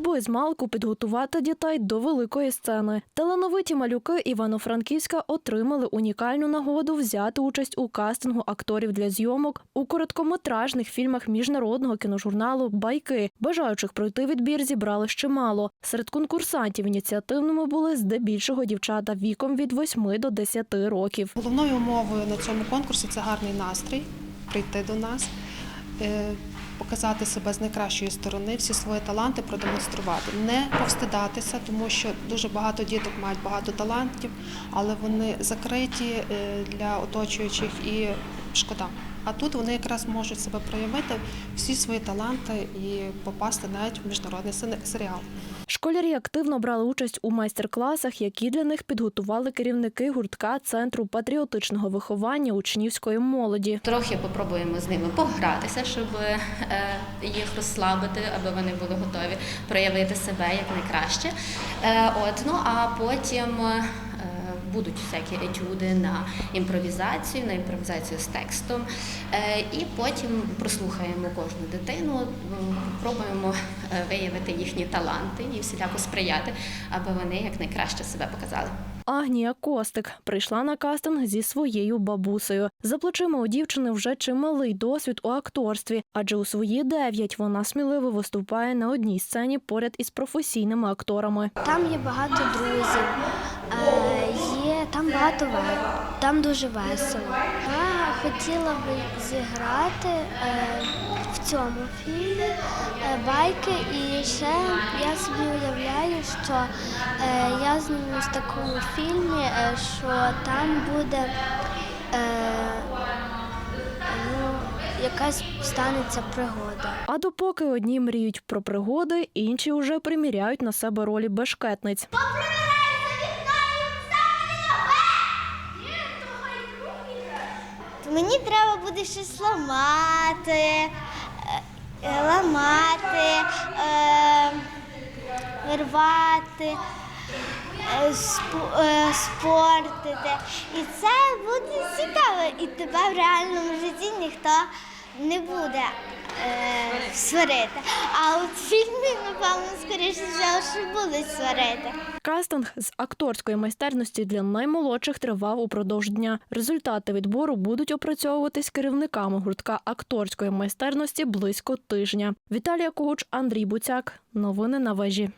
аби з малку підготувати дітей до великої сцени. Талановиті малюки Івано-Франківська отримали унікальну нагоду взяти участь у кастингу акторів для зйомок у короткометражних фільмах міжнародного кіножурналу Байки. Бажаючих пройти відбір зібрали ще мало. Серед конкурсантів ініціативними були здебільшого дівчата віком від 8 до 10 років. Головною умовою на цьому конкурсі це гарний настрій, прийти до нас, е, показати себе з найкращої сторони, всі свої таланти продемонструвати, не повстидатися, тому що дуже багато діток мають багато талантів, але вони закриті е, для оточуючих і шкода. А тут вони якраз можуть себе проявити всі свої таланти і попасти навіть в міжнародний серіал. Школярі активно брали участь у майстер-класах, які для них підготували керівники гуртка Центру патріотичного виховання учнівської молоді. Трохи попробуємо з ними погратися, щоб е, їх розслабити, аби вони були готові проявити себе як найкраще. Е, От ну а потім. Будуть всякі етюди на імпровізацію, на імпровізацію з текстом, Е, і потім прослухаємо кожну дитину, пробуємо е, виявити їхні таланти і всіляко сприяти, аби вони якнайкраще себе показали. Агнія Костик прийшла на кастинг зі своєю бабусею. За плечима у дівчини вже чималий досвід у акторстві, адже у свої дев'ять вона сміливо виступає на одній сцені поряд із професійними акторами. Там є багато друзів, е, багато ве- там дуже весело. Я хотіла би зіграти е, в цьому фільмі е, байки, і ще я собі уявляю, що е, я знімусь в такому фільмі, е, що там буде. Е, ну, якась станеться пригода. А допоки одні мріють про пригоди, інші вже приміряють на себе ролі бешкетниць. Мені треба буде щось ламати, е, е, ламати, е, рвати, спо- спортити. І це буде цікаво. І тебе в реальному житті ніхто не буде е, сварити. А от фільмі, напевно, скоріше всього, що будуть сварити. Кастинг з акторської майстерності для наймолодших тривав упродовж дня. Результати відбору будуть опрацьовуватись керівниками гуртка акторської майстерності близько тижня. Віталія Когуч, Андрій Буцяк. Новини на вежі.